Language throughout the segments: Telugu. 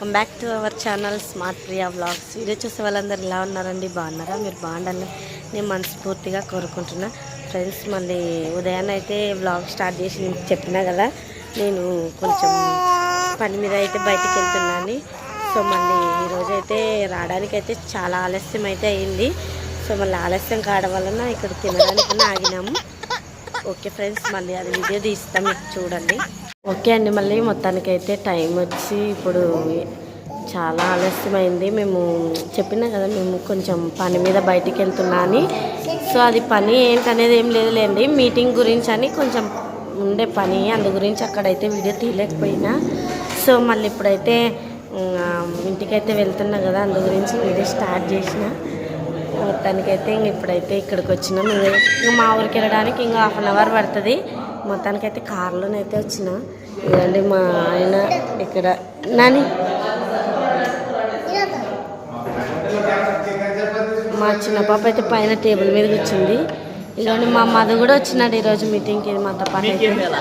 Welcome back to our channel smart Priya vlogs video చూసే వాళ్ళందరూ ఎలా ఉన్నారండి? బాగున్నారా? మీరు బాగుండాలని నేను మనస్ఫూర్తిగా కోరుకుంటున్నా. ఫ్రెండ్స్ మళ్ళీ ఉదయాన్నే అయితే బ్లాగ్ స్టార్ట్ చేసి మీకు చెప్పినా కదా నేను కొంచెం పని మీద అయితే బయటికి వెళ్తున్నాను. సో మళ్ళీ ఈరోజు అయితే రావడానికి అయితే చాలా ఆలస్యం అయితే అయింది. సో మళ్ళీ ఆలస్యం కావడం వలన ఇక్కడ తినడానికి ఆగినాము. ఓకే ఫ్రెండ్స్ మళ్ళీ అది వీడియో తీస్తాం. మీకు చూడండి. ఓకే అండి మళ్ళీ మొత్తానికి అయితే టైం వచ్చి ఇప్పుడు చాలా ఆలస్యమైంది. మేము చెప్పినా కదా మేము కొంచెం పని మీద బయటికి వెళ్తున్నా అని. సో అది పని ఏంటనేది ఏం లేదులేండి. మీటింగ్ గురించి అని కొంచెం ఉండే పని అందు గురించి అక్కడైతే వీడియో తీయలేకపోయినా. సో మళ్ళీ ఇప్పుడైతే ఇంటికైతే వెళ్తున్నా కదా అందు గురించి వీడియో స్టార్ట్ చేసిన. మొత్తానికైతే ఇంక ఇప్పుడైతే ఇక్కడికి వచ్చినాం. ఇంకా మా ఊరికి వెళ్ళడానికి ఇంకా హాఫ్ అన్ అవర్ పడుతుంది. మొత్తానికైతే కార్లోనైతే వచ్చిన. ఇదండి మా ఆయన ఇక్కడ నాని. మా చిన్న పాప అయితే పైన టేబుల్ మీద కూర్చుంది. ఇదిగోండి మా మధు కూడా వచ్చినాడు ఈరోజు మీటింగ్కి మాతో పాటు అయితే. లేదు?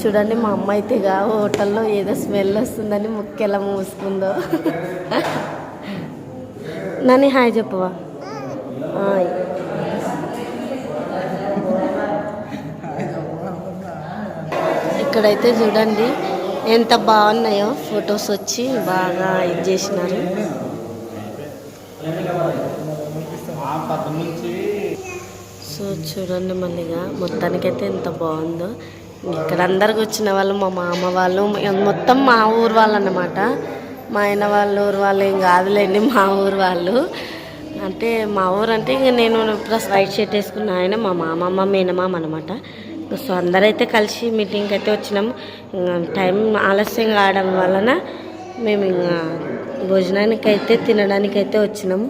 చూడండి మా అమ్మ అయితే ఇక హోటల్లో ఏదో స్మెల్ వస్తుందని ముక్కెలా మూసుకుందో. నన్ను హాయ్ చెప్పవా? హాయ్. ఇక్కడైతే చూడండి ఎంత బాగున్నాయో ఫొటోస్ వచ్చి బాగా ఇది చేసినారు. సో చూడండి మళ్ళీగా మొత్తానికైతే ఎంత బాగుందో. ఇక్కడ అందరికి వచ్చిన వాళ్ళు మా మామ వాళ్ళు మొత్తం మా ఊరు వాళ్ళు అన్నమాట మా ఆయన వాళ్ళ ఊరు వాళ్ళు ఏం కాదులేండి మా ఊరు వాళ్ళు. అంటే మా ఊరు అంటే ఇంక నేను ప్లస్ వైట్ షర్ట్ వేసుకున్న ఆయన మా మామమ్మ మేనమామ అనమాట సో అందరైతే కలిసి మీటింగ్కి అయితే వచ్చినాము ఇంకా టైం ఆలస్యం కావడం వలన మేము ఇంకా భోజనానికి అయితే తినడానికి అయితే వచ్చినాము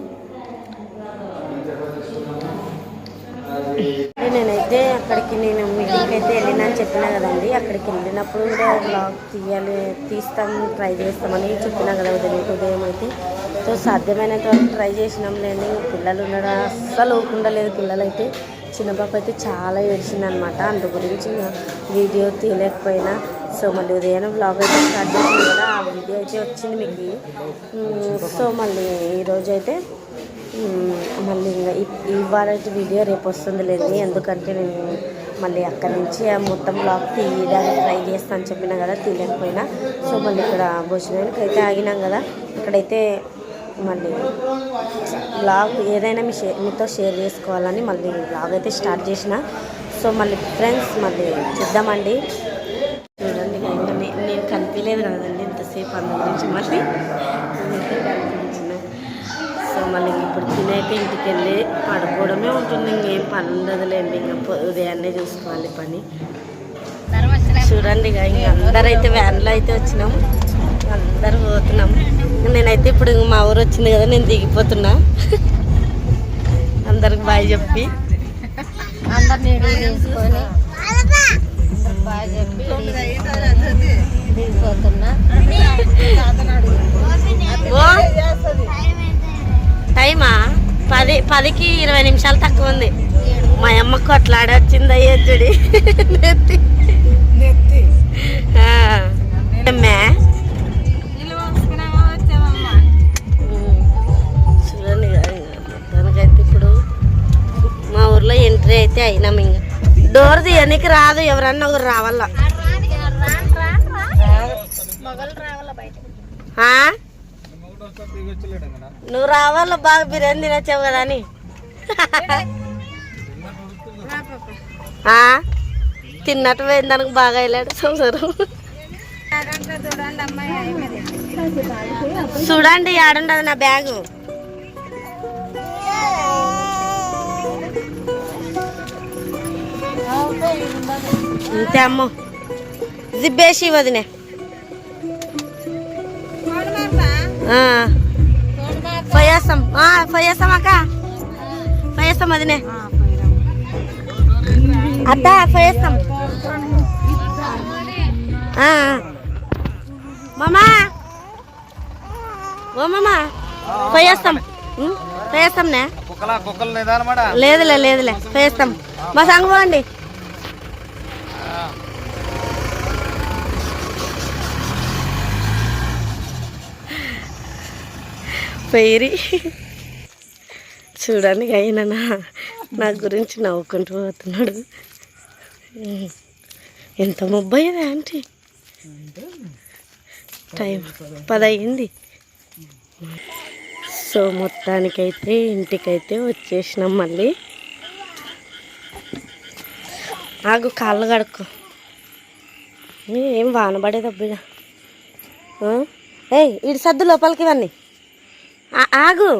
అక్కడికి నేను మీటింగ్కి అయితే వెళ్ళినని చెప్పినా కదండి. అక్కడికి వెళ్ళినప్పుడు కూడా బ్లాగ్ తీయాలి తీస్తాం ట్రై చేస్తామని చెప్పినా కదా ఉదయం ఉదయం అయితే. సో సాధ్యమైనంత వరకు ట్రై చేసినాం లేని పిల్లలు ఉండడం అస్సలు ఊకుండా లేదు పిల్లలు అయితే చిన్న పాప అయితే చాలా ఏడ్చిందనమాట. అందు గురించి వీడియో తీయలేకపోయినా. సో మళ్ళీ ఉదయం బ్లాగ్ అయితే స్టార్ట్ చేసింది కదా ఆ వీడియో అయితే వచ్చింది మీకు. సో మళ్ళీ ఈరోజు అయితే మళ్ళీ ఇంకా ఇవాళ వీడియో రేపు వస్తుంది లేదు ఎందుకంటే నేను మళ్ళీ అక్కడి నుంచి ఆ మొత్తం బ్లాగ్ తీయడానికి ట్రై చేస్తాను చెప్పినా కదా తీయలేకపోయినా. సో మళ్ళీ ఇక్కడ భోజనానికి అయితే ఆగినాం కదా. ఇక్కడైతే మళ్ళీ బ్లాగ్ ఏదైనా మీ షేర్ మీతో షేర్ చేసుకోవాలని మళ్ళీ బ్లాగ్ అయితే స్టార్ట్ చేసిన. సో మళ్ళీ ఫ్రెండ్స్ మళ్ళీ చూద్దామండి. చూడండి నేను కనిపించలేదు కదండి ఇంతసేపు అందు గురించి మళ్ళీ మళ్ళీ ఇప్పుడు తినేక ఇంటికి వెళ్ళి పడుకోవడమే ఉంటుంది. ఇంకేం పని ఉండదులేండి ఇంకా ఉదయాన్నే చూసుకోవాలి పని. చూడండి ఇక ఇంక అందరైతే వ్యాన్లో అయితే వచ్చినాం. అందరు పోతున్నాం. నేనైతే ఇప్పుడు ఇంక మా ఊరు వచ్చింది కదా నేను దిగిపోతున్నా. అందరికి బాయ్ చెప్పి. అందరినీ తీసుకొని చెప్పి దిగిపోతున్నా. పదికి ఇరవై నిమిషాలు తక్కువ ఉంది. మా అమ్మ నెత్తి. ఆ. అమ్మే. ఉమ్. చూడండి మొత్తానికైతే ఇప్పుడు మా ఊర్లో ఎంట్రీ అయితే అయినాం ఇంకా డోర్ తీయనికి రాదు ఎవరన్నా ఒకరు రావాలా? నువ్వు రావాల బాగా బిర్యానీ తినొచ్చావు కదా అని. తిన్నట్టు పోయింది దానికి బాగా వెళ్ళాడు సంసారం. చూడండి ఆడుండదు నా బ్యాగు. అంతే అమ్మ. జిబ్బేసి వదినే ఫయాసం. ఆ, ఫయాసం అక్క. ఫయాసం వదినే అత్త ఫయాసం. ఆ. మామా. ఓ మామా. ఫయాసం. ఫయాసం నే. ఒక కుక్కల కుక్కలు నిదానమాట లేదులే లేదులే. వేస్తాం మా సంగ పోండి. పేరి. చూడడానికి అయినా నా- గురించి నవ్వుకుంటూ పోతున్నాడు. ఎంత ముబ్బయ్యదా ఆంటీ? టైం పదయింది. సో మొత్తానికైతే ఇంటికైతే వచ్చేసినాం మళ్ళీ. ఆగు కాళ్ళు కడుక్కో. ఏం వాన పడేదబ్బిగా ఏయ్ ఇటు సర్దు లోపలికి ఇవన్నీ ఆగు.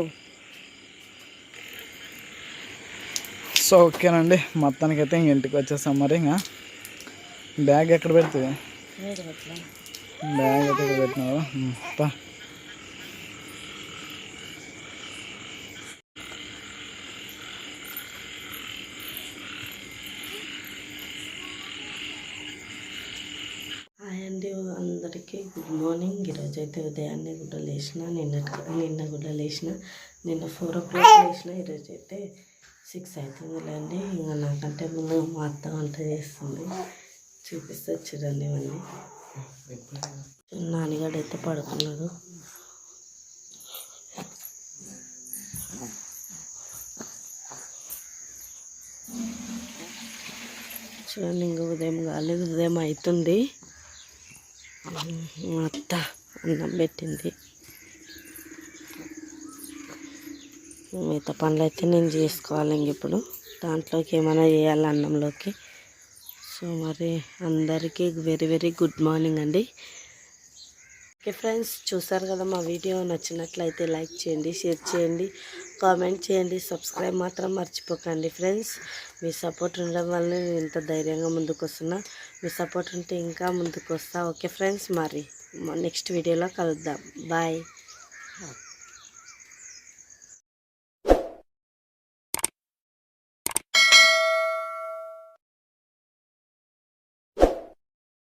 సో ఓకేనండి. మొత్తానికి అయితే ఇంక ఇంటికి వచ్చేసాం మరి ఇంకా. బ్యాగ్ ఎక్కడ పెడుతుంది బ్యాగ్ ఇక్కడ పెట్టినావు ఉమ్, పా. హాయ్ అండి అందరికీ గుడ్ మార్నింగ్. ఈరోజు అయితే ఉదయాన్నే గుడ్డ లేచిన నిన్న నిన్న గుడ్డ లేచిన నిన్న ఫోర్ ఓ క్లాక్ లేచిన ఈరోజు అయితే సిక్స్ అవుతుంది లేండి ఇంకా నాకంటే ముందు మా అత్త వంట చేస్తుంది. చూపిస్తే చూడండి ఇవన్నీ. నాన్నగాడు అయితే పడుకున్నాడు. చూడండి ఇంకా ఉదయం కాలేదు ఉదయం అవుతుంది. మా అత్త అన్నం పెట్టింది. మిగతా పనులు అయితే నేను చేసుకోవాలి ఇంక ఇప్పుడు. దాంట్లోకి ఏమైనా చేయాలి అన్నంలోకి. సో మరి అందరికీ వెరీ వెరీ గుడ్ మార్నింగ్ అండి. ఓకే ఫ్రెండ్స్ చూసారు కదా మా వీడియో? నచ్చినట్లయితే లైక్ చేయండి షేర్ చేయండి. కామెంట్ చేయండి సబ్స్క్రైబ్ మాత్రం మర్చిపోకండి ఫ్రెండ్స్. మీ సపోర్ట్ ఉండడం వల్ల నేను ఇంత ధైర్యంగా ముందుకు వస్తున్నా మీ సపోర్ట్ ఉంటే ఇంకా ముందుకు వస్తా ఓకే ఫ్రెండ్స్ మరి నెక్స్ట్ వీడియోలో కలుద్దాం. బాయ్.